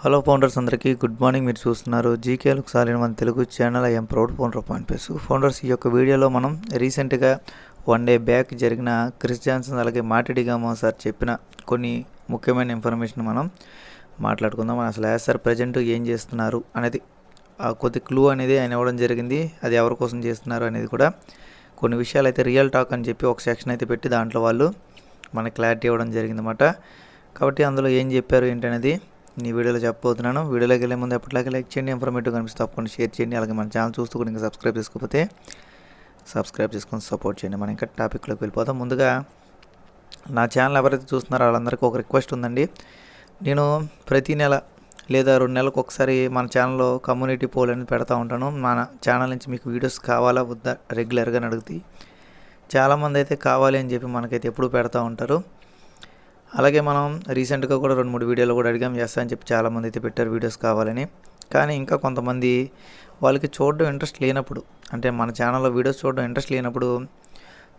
Hello founders అందరికీ good morning. మీరు చూస్తున్నారు జీకేలకు ఒకసారి మన Telugu channel I'm proud founder point face founders ఈ యొక్క వీడియోలో మనం రీసెంట్గా వన్ డే బ్యాక్ జరిగిన క్రిస్ జాన్సన్ అలాగే మాటిడిగామో సార్ చెప్పిన కొన్ని ముఖ్యమైన ఇన్ఫర్మేషన్ మనం మాట్లాడుకుందాం. అసలు యాజ్ సార్ ప్రజెంట్ ఏం చేస్తున్నారు అనేది ఆ కొద్ది క్లూ అనేది ఆయన ఇవ్వడం జరిగింది. అది ఎవరి కోసం చేస్తున్నారు అనేది కూడా కొన్ని విషయాలు అయితే రియల్ టాక్ అని చెప్పి ఒక సెక్షన్ అయితే పెట్టి దాంట్లో వాళ్ళు మనకి క్లారిటీ ఇవ్వడం జరిగిందన్నమాట. కాబట్టి అందులో ఏం చెప్పారు ఏంటనేది నీ వీడియోలో చెప్పబోతున్నాను. వీడియోలోకి వెళ్ళే ముందు ఎప్పటిలాగే లైక్ చేయండి ఇన్ఫర్మేటివ్ కనిపిస్తే తప్పకుండా షేర్ చేయండి. అలాగే మన ఛానల్ చూస్తూ కూడా ఇంకా సబ్స్క్రైబ్ చేసుకోకపోతే సబ్స్క్రైబ్ చేసుకొని సపోర్ట్ చేయండి. మనం ఇంకా టాపిక్లోకి వెళ్ళిపోతాం ముందుగా నా ఛానల్ ఎవరైతే చూస్తున్నారో వాళ్ళందరికీ ఒక రిక్వెస్ట్ ఉందండి. నేను ప్రతి నెల లేదా రెండు నెలలకు ఒకసారి మన ఛానల్లో కమ్యూనిటీ పోల్ అనేది పెడతా ఉంటాను. మన ఛానల్ నుంచి మీకు వీడియోస్ కావాలా వద్దా రెగ్యులర్గా అడుగుతాయి. చాలామంది అయితే కావాలి అని చెప్పి మనకైతే ఎప్పుడు పెడతా ఉంటారు. అలాగే మనం రీసెంట్గా కూడా రెండు మూడు వీడియోలు కూడా అడిగాం ఎస్ అని చెప్పి చాలామంది అయితే పెట్టారు వీడియోస్ కావాలని. కానీ ఇంకా కొంతమంది వాళ్ళకి చూడడం ఇంట్రెస్ట్ లేనప్పుడు అంటే మన ఛానల్లో వీడియోస్ చూడడం ఇంట్రెస్ట్ లేనప్పుడు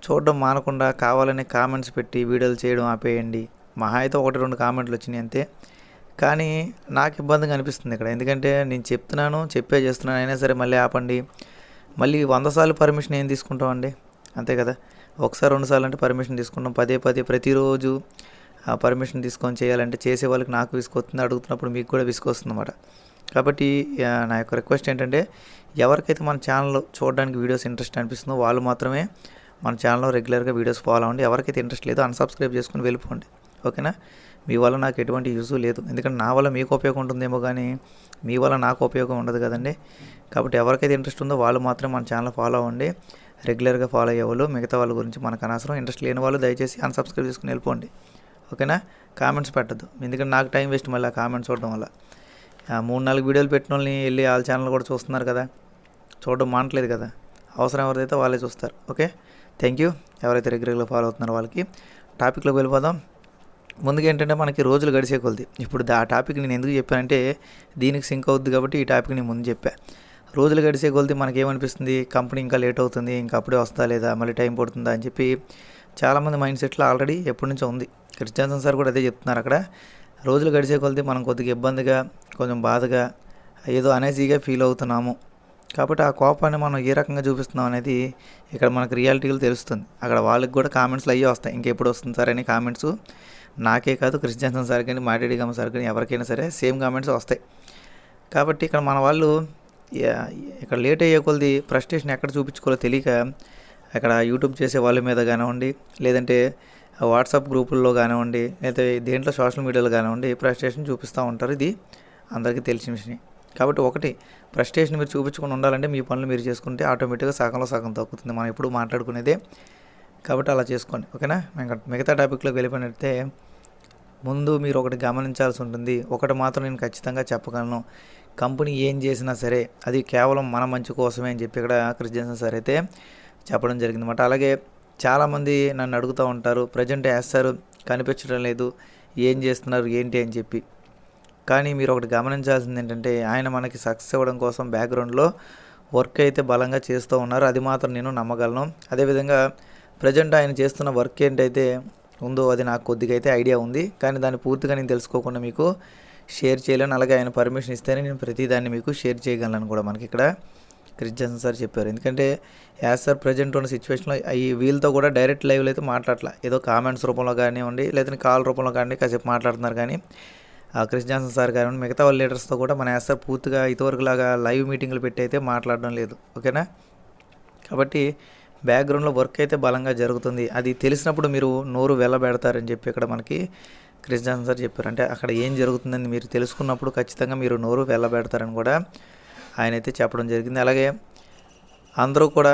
చూడడం మానకుండా కావాలని కామెంట్స్ పెట్టి వీడియోలు చేయడం ఆపేయండి. మహా అయితే ఒకటి రెండు కామెంట్లు వచ్చినాయి అంతే. కానీ నాకు ఇబ్బందిగా అనిపిస్తుంది ఇక్కడ. ఎందుకంటే నేను చెప్తున్నాను చెప్పే చేస్తున్నాను అయినా సరే మళ్ళీ ఆపండి. మళ్ళీ వంద సార్లు పర్మిషన్ ఏం తీసుకుంటామండి అంతే కదా. ఒకసారి రెండు సార్లు అంటే పర్మిషన్ తీసుకుంటాం. పదే పదే ప్రతిరోజు పర్మిషన్ తీసుకొని చేయాలంటే చేసే వాళ్ళకి నాకు విసుకొస్తుంది అడుగుతున్నప్పుడు మీకు కూడా విసుకొస్తుంది అనమాట కాబట్టి నా యొక్క రిక్వెస్ట్ ఏంటంటే ఎవరికైతే మన ఛానల్ చూడడానికి వీడియోస్ ఇంట్రెస్ట్ అనిపిస్తుందో వాళ్ళు మాత్రమే మన ఛానల్లో రెగ్యులర్గా వీడియోస్ ఫాలో అవ్వండి. ఎవరికైతే ఇంట్రెస్ట్ లేదో అన్సబ్స్క్రైబ్ చేసుకుని వెళ్ళిపోండి. ఓకేనా? మీ వల్ల నాకు ఎటువంటి యూజ్ లేదు. ఎందుకంటే నా వల్ల మీకు ఉపయోగం ఉంటుందేమో కానీ మీ వల్ల నాకు ఉపయోగం ఉండదు కదండి. కాబట్టి ఎవరికైతే ఇంట్రెస్ట్ ఉందో వాళ్ళు మాత్రం మన ఛానల్ ఫాలో అవ్వండి. రెగ్యులర్గా ఫాలో అయ్యే వాళ్ళు మిగతా వాళ్ళ గురించి మనకు అనవసరం. ఇంట్రెస్ట్ లేని వాళ్ళు దయచేసి అన్సబ్స్క్రైబ్ చేసుకుని వెళ్ళిపోండి. ఓకేనా? కామెంట్స్ పెట్టద్దు. ఎందుకంటే నాకు టైం వేస్ట్ మళ్ళీ ఆ కామెంట్స్ చూడడం వల్ల. ఆ మూడు నాలుగు వీడియోలు పెట్టిన వాళ్ళని వెళ్ళి వాళ్ళ ఛానల్ కూడా చూస్తున్నారు కదా. చూడడం మానట్లేదు కదా. అవసరం ఎవరైతే వాళ్ళే చూస్తారు. ఓకే? థ్యాంక్ యూ ఎవరైతే రెగ్యులర్గా ఫాలో అవుతున్నారో వాళ్ళకి. టాపిక్లోకి వెళ్ళిపోదాం. ముందుగా ఏంటంటే మనకి రోజులు గడిచే కొలది. ఇప్పుడు ఆ టాపిక్ నేను ఎందుకు చెప్పానంటే దీనికి సింక్ అవుద్ది కాబట్టి ఈ టాపిక్ నేను ముందు చెప్పా. రోజులు గడిచే కొలది మనకేమనిపిస్తుంది? కంపెనీ ఇంకా లేట్ అవుతుంది. ఇంకా అప్పుడే వస్తా లేదా? మళ్ళీ టైం పడుతుందా అని చెప్పి చాలామంది మైండ్ సెట్లో ఆల్రెడీ ఎప్పటి నుంచో ఉంది. క్రిస్టియన్సన్ సార్ కూడా అదే చెప్తున్నారు అక్కడ. రోజులు గడిచే కొలది మనం కొద్దిగా ఇబ్బందిగా కొంచెం బాధగా ఏదో అనేజీగా ఫీల్ అవుతున్నాము. కాబట్టి ఆ కోపాన్ని మనం ఏ రకంగా చూపిస్తున్నాం అనేది ఇక్కడ మనకు రియాలిటీలు తెలుస్తుంది. అక్కడ వాళ్ళకి కూడా కామెంట్స్లు అయ్యే వస్తాయి. ఇంకెప్పుడు వస్తుంది సార్ అని కామెంట్స్. నాకే కాదు క్రిస్ సార్ కానీ మాటిడి గమ్మ సార్ కానీ ఎవరికైనా సరే సేమ్ కామెంట్స్ వస్తాయి. కాబట్టి ఇక్కడ మన వాళ్ళు ఇక్కడ లేట్ అయ్యే కొలది ఫ్రస్ట్రేషన్ ఎక్కడ చూపించుకోవాలో తెలియక అక్కడ యూట్యూబ్ చేసే వాళ్ళ మీద కానివ్వండి లేదంటే వాట్సాప్ గ్రూపుల్లో కానివ్వండి లేకపోతే దేంట్లో సోషల్ మీడియాలో కానివ్వండి ఫ్రస్ట్రేషన్ చూపిస్తూ ఉంటారు. ఇది అందరికీ తెలిసిన విషయం కాబట్టి ఒకటి ఫ్రస్ట్రేషన్ మీరు చూపించుకుని ఉండాలంటే మీ పనులు మీరు చేసుకుంటే ఆటోమేటిక్గా సగంలో సగం తగ్గుతుంది. మనం ఎప్పుడు మాట్లాడుకునేదే. కాబట్టి అలా చేసుకోండి. ఓకేనా? మిగతా టాపిక్లోకి వెళ్ళిపోయినట్టే ముందు మీరు ఒకటి గమనించాల్సి ఉంటుంది. ఒకటి మాత్రం నేను ఖచ్చితంగా చెప్పగలను. కంపెనీ ఏం చేసినా సరే అది కేవలం మన మంచి కోసమే అని చెప్పి ఇక్కడ క్రిస్టియన్స్ జాన్సన్ సార్ అయితే చెప్పడం జరిగిందన్నమాట. అలాగే చాలామంది నన్ను అడుగుతూ ఉంటారు ప్రజెంట్ వేస్తారు కనిపించడం లేదు ఏం చేస్తున్నారు ఏంటి? అని చెప్పి. కానీ మీరు ఒకటి గమనించాల్సింది ఏంటంటే ఆయన మనకి సక్సెస్ అవ్వడం కోసం బ్యాక్గ్రౌండ్లో వర్క్ అయితే బలంగా చేస్తూ ఉన్నారు అది మాత్రం నేను నమ్మగలను. అదేవిధంగా ప్రజెంట్ ఆయన చేస్తున్న వర్క్ ఏంటైతే ఉందో అది నాకు కొద్దిగా అయితే ఐడియా ఉంది. కానీ దాన్ని పూర్తిగా నేను తెలుసుకోకుండా మీకు షేర్ చేయలేను. అలాగే ఆయన పర్మిషన్ ఇస్తేనే నేను ప్రతిదాన్ని మీకు షేర్ చేయగలను కూడా మనకి ఇక్కడ. క్రిస్టియన్ సార్ చెప్పారు. ఎందుకంటే యాజ్ సార్ ప్రజెంట్ ఉన్న సిచ్యువేషన్లో ఈ వీళ్ళతో కూడా డైరెక్ట్ లైవ్లో అయితే మాట్లాడలే ఏదో కామెంట్స్ రూపంలో కానివ్వండి లేదంటే కాల్ రూపంలో కానివ్వండి కాసేపు మాట్లాడుతున్నారు కానీ ఆ క్రిస్ జాన్సన్ సార్ కానివ్వండి మిగతా వాళ్ళ లీడర్స్తో కూడా మన యాజ్ సార్ పూర్తిగా ఇదివరకు లాగా లైవ్ మీటింగ్లు పెట్టి అయితే మాట్లాడడం లేదు. ఓకేనా? కాబట్టి బ్యాక్గ్రౌండ్లో వర్క్ అయితే బలంగా జరుగుతుంది. అది తెలిసినప్పుడు మీరు నోరు వెళ్ళబెడతారని చెప్పి ఇక్కడ మనకి క్రిస్ జాన్సన్ సార్ చెప్పారు. అంటే అక్కడ ఏం జరుగుతుందని మీరు తెలుసుకున్నప్పుడు ఖచ్చితంగా మీరు నోరు వెళ్ళబెడతారని కూడా ఆయన అయితే చెప్పడం జరిగింది. అలాగే అందరూ కూడా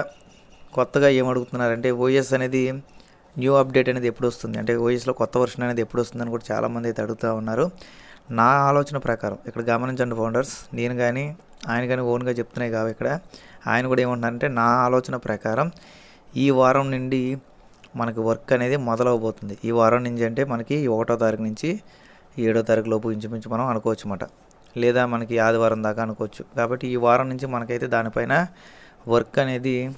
కొత్తగా ఏమడుగుతున్నారంటే ఓఎస్ అనేది న్యూ అప్డేట్ అనేది ఎప్పుడు వస్తుంది? అంటే ఓఎస్లో కొత్త వర్షన్ అనేది ఎప్పుడు వస్తుందని కూడా చాలామంది అయితే అడుగుతూ ఉన్నారు. నా ఆలోచన ప్రకారం ఇక్కడ గమనించండి ఫౌండర్స్ నేను కానీ ఆయన కానీ ఓన్గా చెప్తున్నాయి కావు ఇక్కడ. ఆయన కూడా ఏమంటున్నారంటే నా ఆలోచన ప్రకారం ఈ వారం నుండి మనకి వర్క్ అనేది మొదలవబోతుంది. ఈ వారం నుంచి అంటే మనకి ఒకటో తారీఖు నుంచి ఏడో తారీఖు లోపు ఇంచుమించు మనం అనుకోవచ్చు అన్నమాట లేదా మనకి ఆదివారం దాకా అనుకోవచ్చు. కాబట్టి ఈ వారం నుంచి మనకైతే దానిపైన వర్క్ అనేది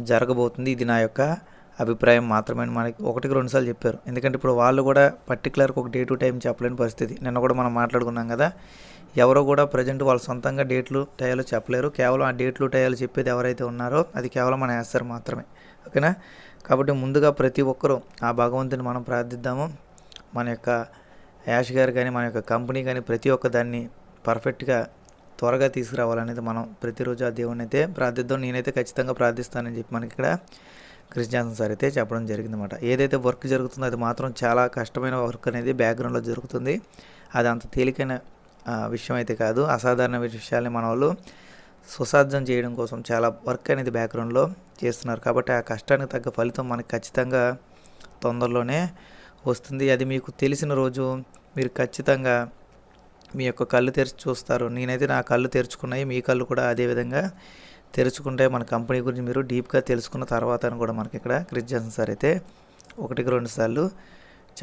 జరగబోతుంది. ఇది నా యొక్క అభిప్రాయం మాత్రమే మనకి ఒకటికి రెండుసార్లు చెప్పారు. ఎందుకంటే ఇప్పుడు వాళ్ళు కూడా పర్టికులర్గా ఒక డే టు టైం చెప్పలేని పరిస్థితి. నిన్న కూడా మనం మాట్లాడుకున్నాం కదా ఎవరో కూడా ప్రజెంట్ వాళ్ళ సొంతంగా డేట్లు టయాలు చెప్పలేరు. కేవలం ఆ డేట్లు టయాలు చెప్పేది ఎవరైతే ఉన్నారో అది కేవలం మన వేస్తారు మాత్రమే. ఓకేనా? కాబట్టి ముందుగా ప్రతి ఒక్కరూ ఆ భగవంతుని మనం ప్రార్థిద్దాము. మన యొక్క యాష్ గారు కానీ మన యొక్క కంపెనీ కానీ ప్రతి ఒక్క దాన్ని పర్ఫెక్ట్గా త్వరగా తీసుకురావాలనేది మనం ప్రతిరోజు ఆ దేవుని అయితే ప్రార్థిద్దాం. నేనైతే ఖచ్చితంగా ప్రార్థిస్తానని చెప్పి మనకి ఇక్కడ క్రిస్ జాన్సన్ సార్ అయితే చెప్పడం జరిగిందన్నమాట. ఏదైతే వర్క్ జరుగుతుందో అది మాత్రం చాలా కష్టమైన వర్క్ అనేది బ్యాక్గ్రౌండ్లో జరుగుతుంది. అది అంత తేలికైన విషయం అయితే కాదు. అసాధారణ విషయాల్ని మన వాళ్ళు సుసాధ్యం చేయడం కోసం చాలా వర్క్ అనేది బ్యాక్గ్రౌండ్లో చేస్తున్నారు. కాబట్టి ఆ కష్టానికి తగ్గ ఫలితం మనకి ఖచ్చితంగా తొందరలోనే వస్తుంది. అది మీకు తెలిసిన రోజు మీరు ఖచ్చితంగా మీ యొక్క కళ్ళు తెరిచి చూస్తారు. నేనైతే నా కళ్ళు తెరుచుకున్నాయి. మీ కళ్ళు కూడా అదే విధంగా తెరుచుకుంటే మన కంపెనీ గురించి మీరు డీప్గా తెలుసుకున్న తర్వాత అని కూడా మనకి ఇక్కడ క్రిస్టియన్ సార్ అయితే ఒకటికి రెండు సార్లు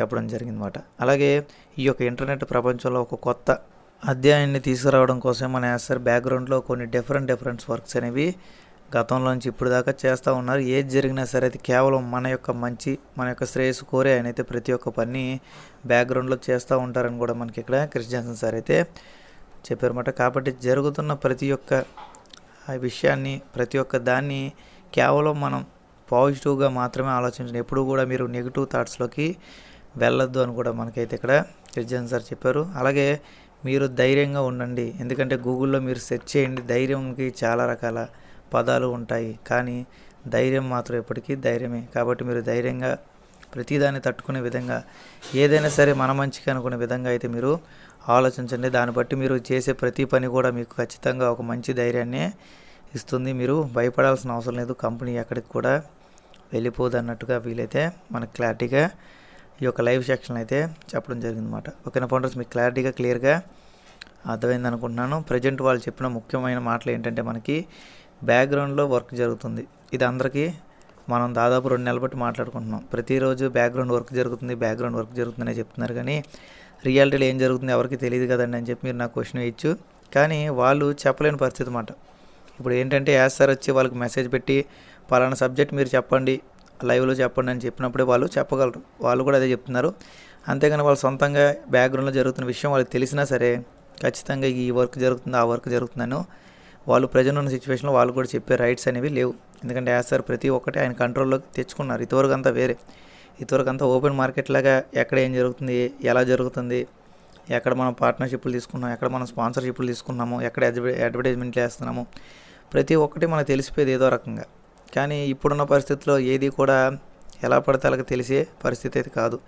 చెప్పడం జరిగిందన్నమాట. అలాగే ఈ యొక్క ఇంటర్నెట్ ప్రపంచంలో ఒక కొత్త అధ్యాయాన్ని తీసుకురావడం కోసం మన యాసర్ బ్యాక్గ్రౌండ్లో కొన్ని డిఫరెంట్ డిఫరెంట్ వర్క్స్ అనేవి గతంలోంచి ఇప్పుడు దాకా చేస్తూ ఉన్నారు. ఏది జరిగినా సరే అది కేవలం మన యొక్క మంచి మన యొక్క శ్రేయస్సు కోరే ఆయన అయితే ప్రతి ఒక్క పని బ్యాక్గ్రౌండ్లో చేస్తూ ఉంటారని కూడా మనకి ఇక్కడ క్రిస్టియన్స్ సార్ అయితే చెప్పారన్నమాట కాబట్టి జరుగుతున్న ప్రతి ఒక్క ఆ విషయాన్ని ప్రతి ఒక్క దాన్ని కేవలం మనం పాజిటివ్గా మాత్రమే ఆలోచించండి ఎప్పుడు కూడా మీరు నెగిటివ్ థాట్స్లోకి వెళ్ళొద్దు అని కూడా మనకైతే ఇక్కడ క్రిస్టియన్ సార్ చెప్పారు. అలాగే మీరు ధైర్యంగా ఉండండి. ఎందుకంటే గూగుల్లో మీరు సెర్చ్ చేయండి. ధైర్యంకి చాలా రకాల పదాలు ఉంటాయి. కానీ ధైర్యం మాత్రం ఎప్పటికీ ధైర్యమే. కాబట్టి మీరు ధైర్యంగా ప్రతిదాన్ని తట్టుకునే విధంగా ఏదైనా సరే మన మంచికి అనుకునే విధంగా అయితే మీరు ఆలోచించండి. దాన్ని బట్టి మీరు చేసే ప్రతి పని కూడా మీకు ఖచ్చితంగా ఒక మంచి ధైర్యాన్ని ఇస్తుంది. మీరు భయపడాల్సిన అవసరం లేదు. కంపెనీ ఎక్కడికి కూడా వెళ్ళిపోదు అన్నట్టుగా వీలైతే మనకు క్లారిటీగా ఈ యొక్క లైవ్ సెక్షన్ అయితే చెప్పడం జరిగిందన్నమాట. ఓకేనా ఫౌండర్స్? మీకు క్లారిటీగా క్లియర్గా అర్థమైంది అనుకుంటున్నాను ప్రజెంట్ వాళ్ళు చెప్పిన ముఖ్యమైన మాటలు ఏంటంటే మనకి బ్యాక్గ్రౌండ్లో వర్క్ జరుగుతుంది. ఇది అందరికీ మనం దాదాపు రెండు నెలల బట్టి మాట్లాడుకుంటున్నాం. ప్రతిరోజు బ్యాక్గ్రౌండ్ వర్క్ జరుగుతుంది బ్యాక్గ్రౌండ్ వర్క్ జరుగుతుందనే చెప్తున్నారు కానీ రియాలిటీలో ఏం జరుగుతుంది ఎవరికి తెలియదు కదండి అని చెప్పి మీరు నాకు క్వశ్చన్ వేయచ్చు. కానీ వాళ్ళు చెప్పలేని పరిస్థితి అన్నమాట. ఇప్పుడు ఏంటంటే యాస్ సార్ వచ్చి వాళ్ళకి మెసేజ్ పెట్టి పలానా సబ్జెక్ట్ మీరు చెప్పండి లైవ్లో చెప్పండి అని చెప్పినప్పుడే వాళ్ళు చెప్పగలరు. వాళ్ళు కూడా అదే చెప్తున్నారు. అంతేగాని వాళ్ళు సొంతంగా బ్యాక్గ్రౌండ్లో జరుగుతున్న విషయం వాళ్ళకి తెలిసినా సరే ఖచ్చితంగా ఈ వర్క్ జరుగుతుంది ఆ వర్క్ జరుగుతుందని వాళ్ళు ప్రజెంట్ ఉన్న సిచ్యువేషన్లో వాళ్ళు కూడా చెప్పే రైట్స్ అనేవి లేవు. ఎందుకంటే యాజ్ సార్ ప్రతి ఒక్కటి ఆయన కంట్రోల్లోకి తెచ్చుకున్నారు. ఇంతవరకు అంతా వేరే. ఇదివరకు అంతా ఓపెన్ మార్కెట్ లాగా ఎక్కడ ఏం జరుగుతుంది ఎలా జరుగుతుంది ఎక్కడ మనం పార్ట్నర్షిప్లు తీసుకున్నాం ఎక్కడ మనం స్పాన్సర్షిప్లు తీసుకున్నాము ఎక్కడ అడ్వర్టైజ్మెంట్లు వేస్తున్నాము. ప్రతి ఒక్కటి మనకు తెలిసిపోయేది ఏదో రకంగా. కానీ ఇప్పుడున్న పరిస్థితుల్లో ఏది కూడా ఎలా పడితే అలాగ తెలిసే పరిస్థితి అయితే కాదు.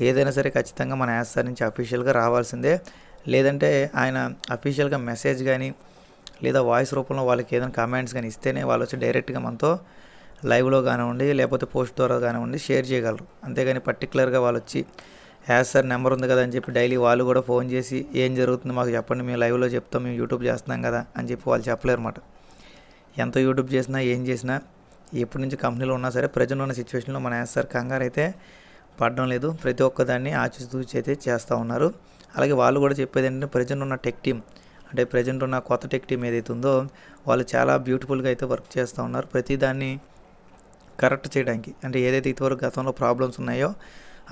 ఏదైనా సరే ఖచ్చితంగా మన యాస్ సార్ నుంచి అఫీషియల్గా రావాల్సిందే. లేదంటే ఆయన అఫీషియల్గా మెసేజ్ కానీ లేదా వాయిస్ రూపంలో వాళ్ళకి ఏదైనా కామెంట్స్ కానీ ఇస్తేనే వాళ్ళు వచ్చి డైరెక్ట్గా మనతో లైవ్లో కానివ్వండి లేకపోతే పోస్ట్ ద్వారా కానివ్వండి షేర్ చేయగలరు. అంతేగాని పర్టికులర్గా వాళ్ళు వచ్చి యాజ్ సార్ నెంబర్ ఉంది కదా అని చెప్పి డైలీ వాళ్ళు కూడా ఫోన్ చేసి ఏం జరుగుతుంది? మాకు చెప్పండి మేము లైవ్లో చెప్తాం మేము యూట్యూబ్ చేస్తున్నాం కదా అని చెప్పి వాళ్ళు చెప్పలేరు అన్నమాట ఎంత యూట్యూబ్ చేసినా ఏం చేసినా ఎప్పటి నుంచి కంపెనీలో ఉన్నా సరే ప్రజెంట్ ఉన్న సిచ్యువేషన్లో మన యాజ్ సార్ కంగారు అయితే పడడం లేదు. ప్రతి ఒక్కదాన్ని ఆచితూచి అయితే చేస్తూ ఉన్నారు. అలాగే వాళ్ళు కూడా చెప్పేది ఏంటంటే ప్రజెంట్ ఉన్న టెక్ టీమ్ అంటే ప్రజెంట్ ఉన్న కొత్త టెక్ టీమ్ ఏదైతే ఉందో వాళ్ళు చాలా బ్యూటిఫుల్గా అయితే వర్క్ చేస్తూ ఉన్నారు. ప్రతిదాన్ని కరెక్ట్ చేయడానికి. అంటే ఏదైతే ఇదివరకు గతంలో ప్రాబ్లమ్స్ ఉన్నాయో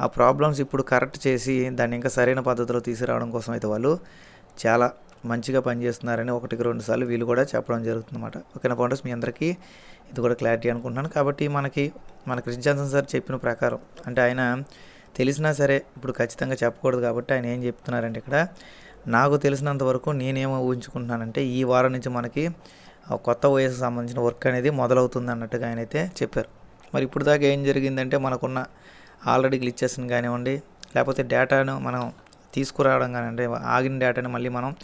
ఆ ప్రాబ్లమ్స్ ఇప్పుడు కరెక్ట్ చేసి దాన్ని ఇంకా సరైన పద్ధతిలో తీసుకురావడం కోసం అయితే వాళ్ళు చాలా మంచిగా పనిచేస్తున్నారని ఒకటికి రెండు సార్లు వీళ్ళు కూడా చెప్పడం జరుగుతుందన్నమాట. ఓకేనా పౌండర్స్ మీ అందరికీ ఇది కూడా క్లారిటీ అనుకుంటున్నాను. కాబట్టి మనకి మన క్రిస్ జాన్సన్ సార్ చెప్పిన ప్రకారం అంటే ఆయన తెలిసినా సరే ఇప్పుడు ఖచ్చితంగా చెప్పకూడదు కాబట్టి ఆయన ఏం చెప్తున్నారంటే ఇక్కడ నాకు తెలిసినంత వరకు నేనేమో ఊహించుకుంటున్నానంటే ఈ వారం నుంచి మనకి కొత్త వయసు సంబంధించిన వర్క్ అనేది మొదలవుతుంది అన్నట్టుగా ఆయన అయితే చెప్పారు. మరి ఇప్పుడు దాకా ఏం జరిగిందంటే మనకున్న ఆల్రెడీ గ్లిచెస్ని కానివ్వండి లేకపోతే డేటాను మనం తీసుకురావడం కానివ్వండి ఆగిన డేటాని మళ్ళీ మనం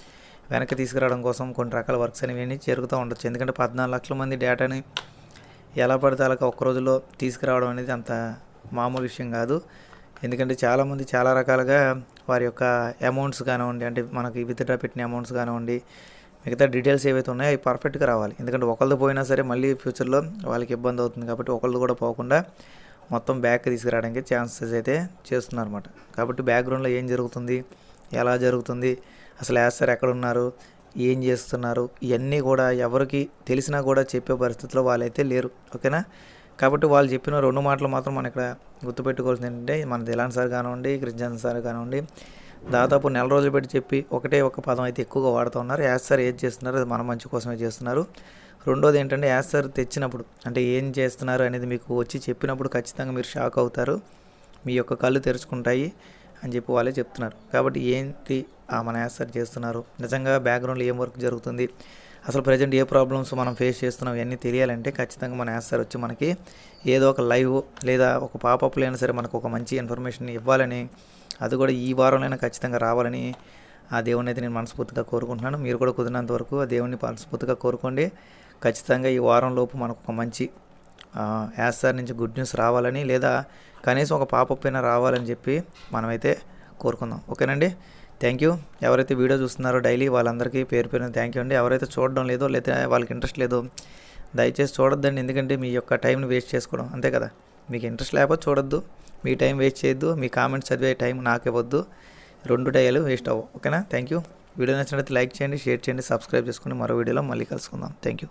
వెనక్కి తీసుకురావడం కోసం కొన్ని రకాల వర్క్స్ అనేవి జరుగుతూ ఉండొచ్చు. ఎందుకంటే పద్నాలుగు లక్షల మంది డేటాని ఎలా పడితే అలా ఒక్క రోజులో తీసుకురావడం అనేది అంత మామూలు విషయం కాదు. ఎందుకంటే చాలామంది చాలా రకాలుగా వారి యొక్క అమౌంట్స్ కానివ్వండి అంటే మనకి విత్డ్రా పెట్టిన అమౌంట్స్ కానివ్వండి మిగతా డీటెయిల్స్ ఏవైతే ఉన్నాయో అవి పర్ఫెక్ట్గా రావాలి. ఎందుకంటే ఒకళ్ళు పోయినా సరే మళ్ళీ ఫ్యూచర్లో వాళ్ళకి ఇబ్బంది అవుతుంది కాబట్టి ఒకళ్ళు కూడా పోకుండా మొత్తం బ్యాక్ తీసుకురావడానికి ఛాన్సెస్ అయితే చేస్తున్నారు అనమాట కాబట్టి బ్యాక్గ్రౌండ్లో ఏం జరుగుతుంది ఎలా జరుగుతుంది అసలు యాస్తారు ఎక్కడ ఎక్కడున్నారు ఏం చేస్తున్నారు ఇవన్నీ కూడా ఎవరికి తెలిసినా కూడా చెప్పే పరిస్థితిలో వాళ్ళైతే లేరు. ఓకేనా? కాబట్టి వాళ్ళు చెప్పిన రెండు మాటలు మాత్రం మనం ఇక్కడ గుర్తుపెట్టుకోవాల్సింది ఏంటంటే మన దిలాన్ సార్ కానివ్వండి క్రిస్టియన్ సార్ కానివ్వండి దాదాపు నెల రోజులు పెట్టి చెప్పి ఒకటే ఒక పదం అయితే ఎక్కువగా వాడుతూ ఉన్నారు. యాజ్ సార్ ఏది చేస్తున్నారు అది మన మంచి కోసమే చేస్తున్నారు. రెండోది ఏంటంటే యాజ్ సార్ తెచ్చినప్పుడు అంటే ఏం చేస్తున్నారు అనేది మీకు వచ్చి చెప్పినప్పుడు ఖచ్చితంగా మీరు షాక్ అవుతారు. మీ యొక్క కళ్ళు తెరుచుకుంటాయి అని చెప్పి వాళ్ళే చెప్తున్నారు. కాబట్టి ఏంటి మన యాజ్ సార్ చేస్తున్నారు? నిజంగా బ్యాక్గ్రౌండ్లో ఏం వర్క్ జరుగుతుంది? అసలు ప్రజెంట్ ఏ ప్రాబ్లమ్స్ మనం ఫేస్ చేస్తున్నాం ఇవన్నీ తెలియాలంటే ఖచ్చితంగా మన యాజ్ వచ్చి మనకి ఏదో ఒక లైవ్ లేదా ఒక పాపప్లో అయినా సరే మనకు ఒక మంచి ఇన్ఫర్మేషన్ ఇవ్వాలని అది కూడా ఈ వారంలోనే ఖచ్చితంగా రావాలని ఆ దేవుని అయితే నేను మనస్ఫూర్తిగా కోరుకుంటున్నాను. మీరు కూడా కుదిరినంత వరకు ఆ దేవుని మనస్ఫూర్తిగా కోరుకోండి. ఖచ్చితంగా ఈ వారం లోపు మనకు ఒక మంచి యాజ్ నుంచి గుడ్ న్యూస్ రావాలని లేదా కనీసం ఒక పాపప్ అయినా రావాలని చెప్పి మనమైతే కోరుకుందాం. ఓకేనండి? థ్యాంక్ యూ ఎవరైతే వీడియో చూస్తున్నారో డైలీ వాళ్ళందరికీ పేరు పేరు థ్యాంక్ యూ అండి. ఎవరైతే చూడడం లేదో లేదా వాళ్ళకి ఇంట్రెస్ట్ లేదో దయచేసి చూడొద్దండి. ఎందుకంటే మీ యొక్క టైంని వేస్ట్ చేసుకోవడం అంతే కదా. మీకు ఇంట్రెస్ట్ లేకపోతే చూడొద్దు. మీ టైం వేస్ట్ చేయొద్దు. మీ కామెంట్స్ చదివే టైం నాకు ఇవ్వద్దు రెండు డైలు వేస్ట్ అవ్వవు. ఓకేనా? థ్యాంక్ యూ వీడియో నచ్చినట్లయితే లైక్ చేయండి షేర్ చేయండి సబ్స్క్రైబ్ చేసుకుని మరో వీడియోలో మళ్ళీ కలుసుకుందాం. Thank you